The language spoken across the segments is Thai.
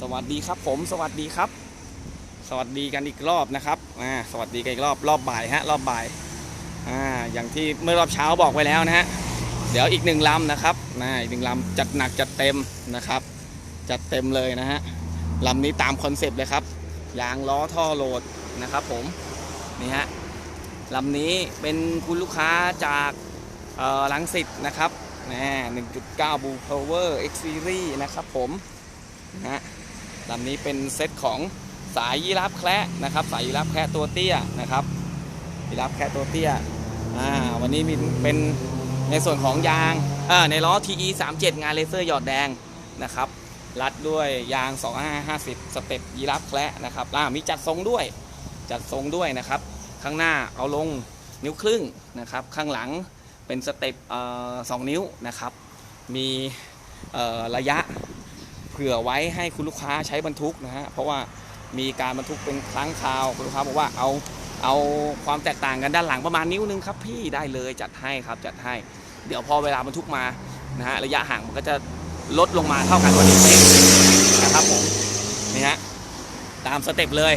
สวัสดีครับผมสวัสดีครับ สวัสดีกันอีกรอบนะครับอ่าสวัสดีกันอีกรอบรอบบ่ายฮะรอบบ่ายอ่าอย่างที่เมื่อรอบเช้าบอกไว้แล้วนะฮะเดี๋ยวอีกหนึ่งลำนะครับนะอีกหนึ่งลำจัดหนักจัดเต็มนะครับ จัดเต็มเลยนะฮะลำนี้ตามคอนเซปต์เลยครับยางล้อท่อโหลดนะครับผมนี่ฮะลำนี้เป็นคุณลูกค้าจากลังสิตนะครับนะ1.9 Blue Power X Series นะครับผมนะฮะ ลำนี้เป็นเซตของสายยีราฟแคระนะครับ สายยีราฟแคระตัวเตี้ยนะครับยีราฟแคระตัวเตี้ยอ่าวันนี้มีเป็นในส่วนของยางอ่าในล้อ TE 37งานเลเซอร์หยอดแดงนะครับรัดด้วยยาง 2550 สเต็ปยีราฟแคระนะครับอ่ามีจัดทรงด้วยจัดทรงด้วยนะครับ ข้างหน้าเอาลงนิ้วครึ่งนะครับ ข้างหลังเป็นสเต็ปสองนิ้วนะครับ มีระยะ ผื่อไว้ให้คุณลูกค้าใช้บรรทุกนะฮะเพราะว่ามีการบรรทุกเป็นครั้งคราวคุณลูกค้าบอกว่าเอาเอาความแตกต่างกันด้านหลังประมาณนิ้วนึงครับพี่ได้เลยจัดให้ครับจัดให้ เดี๋ยวพอเวลาบรรทุกมานะฮะระยะห่างมันก็จะลดลงมาเท่ากันวันนี้เองนะครับผมนี่ฮะตามสเต็ปเลย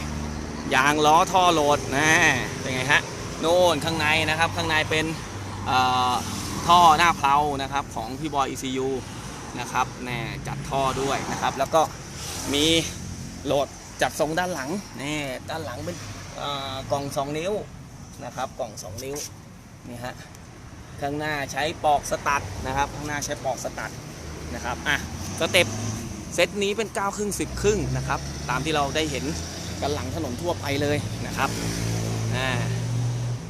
ยางล้อท่อโหลดนะเป็นไงฮะโน่นข้างในนะครับข้างในเป็นท่อหน้าเพลานะครับของพี่บอย ECU นะครับแน่จัดท่อด้วยนะครับ แล้วก็มีโหลดจัดทรงด้านหลังนี่ด้านหลังเป็นเอ่อกล่อง 2 นิ้วนะครับ กล่อง 2 นิ้วนี่ฮะข้างหน้าใช้ปอกสตัดนะครับ ข้างหน้าใช้ปอกสตัดนะครับอะสเต็ปเซตนี้เป็น9ครึ่ง10 ครึ่งนะครับ ตามที่เราได้เห็นกันหลังถนนทั่วไปเลยนะครับอ่า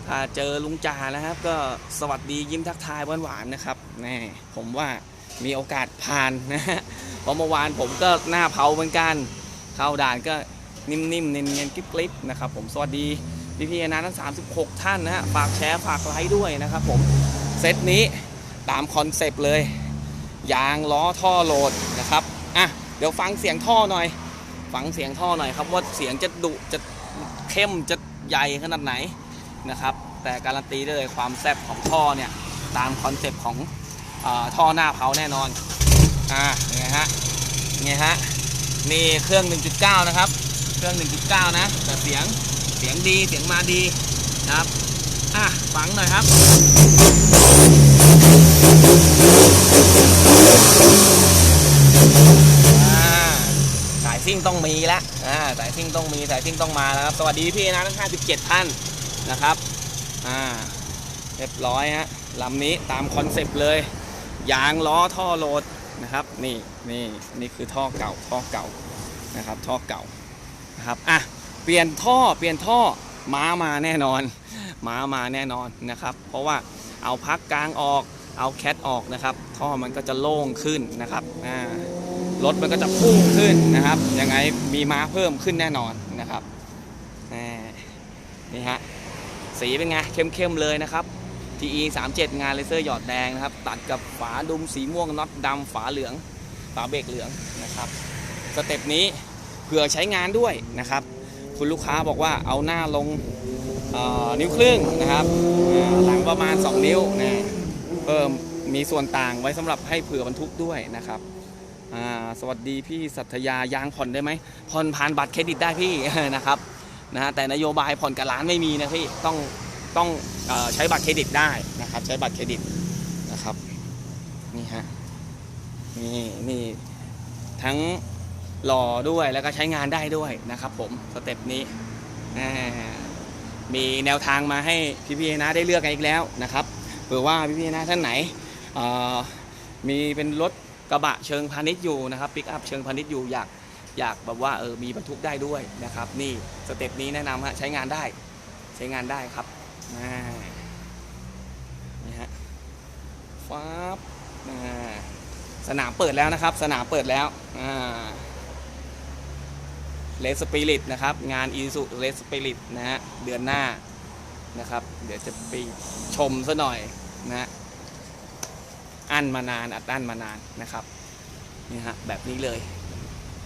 ถ้าเจอลุงจ่านะครับ ก็สวัสดียิ้มทักทายหวานๆนะครับแน่ผมว่า มีโอกาสผ่านนะฮะเพราะเมื่อวานผมก็หน้าเผาเหมือนกัน เข้าด่านก็นิ่มๆเนียนๆกริบๆนะครับผมสวัสดีพี่พี่ๆนะทั้ง 36 ท่านนะฮะฝากแชร์ฝากไลค์ด้วยนะครับผมเซตนี้ตามคอนเซปต์เลย ยางล้อท่อโหลดนะครับอะเดี๋ยวฟังเสียงท่อหน่อย ฟังเสียงท่อหน่อยครับว่าเสียงจะดุจะเข้มจะใหญ่ขนาดไหนนะครับแต่การันตีได้เลยความแซ่บของท่อเนี่ยตามคอนเซปต์ของ ท่อหน้าเผาแน่นอน อ่าไงฮะไงฮะนี่เครื่อง 1.9 นะครับ เครื่อง 1.9 นะ แต่เสียง เสียงดี เสียงมาดีนะครับ อะ ฟังหน่อยครับ สายซิ่งต้องมีแล้วอ่า สายซิ่งต้องมี สายซิ่งต้องมาแล้วครับ สวัสดีพี่นะทั้ง 57 ท่านนะครับ อ่า เรียบร้อยฮะลำนี้ตามคอนเซปต์เลย ยางล้อท่อโหลดนะครับ นี่นี่นี่คือท่อเก่าท่อเก่านะครับ ท่อเก่านะครับอะเปลี่ยนท่อเปลี่ยนท่อม้ามาแน่นอนม้ามาแน่นอนนะครับ เพราะว่าเอาพักกลางออกเอาแคทออกนะครับ ท่อมันก็จะโล่งขึ้นนะครับอ่ารถมันก็จะพุ่งขึ้นนะครับยังไงมีม้าเพิ่มขึ้นแน่นอนนะครับนี่ฮะสีเป็นไงเข้มๆเลยนะครับ TE 37 งานเลเซอร์หยอดแดงนะครับ ตัดกับฝาดุมสีม่วงน็อตดำฝาเหลือง ฝาเบรกเหลืองนะครับ สเต็ปนี้เผื่อใช้งานด้วยนะครับ คุณลูกค้าบอกว่าเอาหน้าลงนิ้วครึ่งนะครับ หลังประมาณ 2 นิ้วนะเพิ่มมีส่วนต่างไว้สำหรับให้เผื่อบรรทุกด้วยนะครับสวัสดีพี่สัทยายางผ่อนได้ไหมผ่อนผ่านบัตรเครดิตได้พี่นะครับนะฮะแต่นโยบายผ่อนกับร้านไม่มีนะพี่ต้อง ต้องอใช้บัตรเครดิตได้นะครับ ใช้บัตรเครดิตนะครับนี่ฮะนี่นี่ทั้งหล่อด้วยแล้วก็ใช้งานได้ด้วยนะครับ ผมสเต็ปนี้มีแนวทางมาให้พี่ๆนะได้เลือกกันอีกแล้วนะครับเผื่อว่าพี่ๆนะท่านไหนมีเป็นรถกระบะเชิงพาณิชย์อยู่นะครับปิกอัพเชิงพาณิชย์อยู่อยากอยากแบบว่าเออมีบรรทุกได้ด้วยนะครับ นี่สเต็ปนี้แนะนำฮะใช้งานได้ใช้งานได้ครับ นี่ฮะฟ้าบสนามเปิดแล้วนะครับ สนามเปิดแล้วเลสปิริตนะครับ งานอีสุเลสปิริตนะฮะ เดือนหน้านะครับ เดี๋ยวจะไปชมซะหน่อยนะฮะอั้นมานาน อัดอั้นมานานนะครับ นี่ฮะ แบบนี้เลย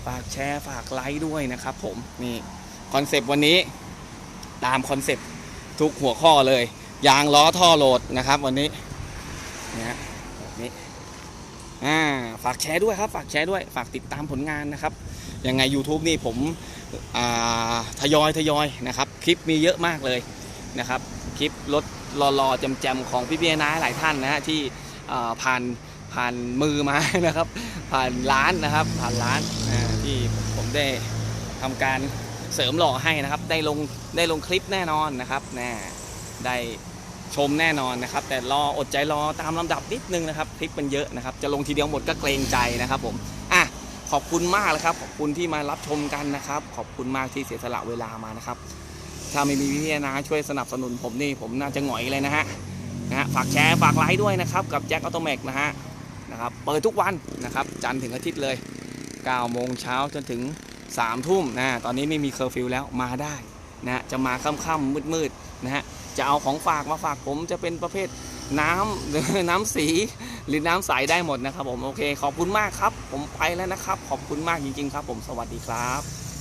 ฝากแชร์ ฝากไลค์ด้วยนะครับผม นี่ คอนเซปต์วันนี้ตามคอนเซปต์ ทุกหัวข้อเลย ยางล้อท่อโหลดนะครับ วันนี้นะฮะแบบนี้อ่าฝากแชร์ด้วยครับ ฝากแชร์ด้วย ฝากติดตามผลงานนะครับยังไง YouTube นี่ผมอ่าทยอยทยอยนะครับ คลิปมีเยอะมากเลยนะครับ คลิปรถรอๆแจมๆของพี่ๆน้าหลายท่านนะฮะที่อ่าผ่านผ่านมือมานะครับ ผ่านร้านนะครับ ผ่านร้านที่ผมได้ทำการ เสริมหล่อให้นะครับ ได้ลงได้ลงคลิปแน่นอนนะครับแน่ได้ชมแน่นอนนะครับ แต่รออดใจรอตามลำดับนิดนึงนะครับคลิปมันเยอะนะครับ จะลงทีเดียวหมดก็เกรงใจนะครับผมอะขอบคุณมากเลยครับ ขอบคุณที่มารับชมกันนะครับ ขอบคุณมากที่เสียสละเวลามานะครับ ถ้าไม่มีพี่ๆนะช่วยสนับสนุนผมนี่ผมน่าจะหงอยเลยนะฮะนะฮะฝากแชร์ฝากไลค์ด้วยนะครับกับแจ็คออโตเมกนะฮะนะครับเปิดทุกวันนะครับจันทร์ถึงอาทิตย์เลย9โมงเช้าจนถึง สามทุ่มนะตอนนี้ไม่มีเคอร์ฟิวแล้วมาได้นะฮะจะมาค่ำๆมืดๆนะฮะจะเอาของฝากมาฝากผมจะเป็นประเภทน้ำหรือน้ำสีหรือน้ำใสได้หมดนะครับผมโอเค ขอบคุณมากครับ ผมไปแล้วนะครับ ขอบคุณมากจริง ๆ ครับ ผมสวัสดีครับ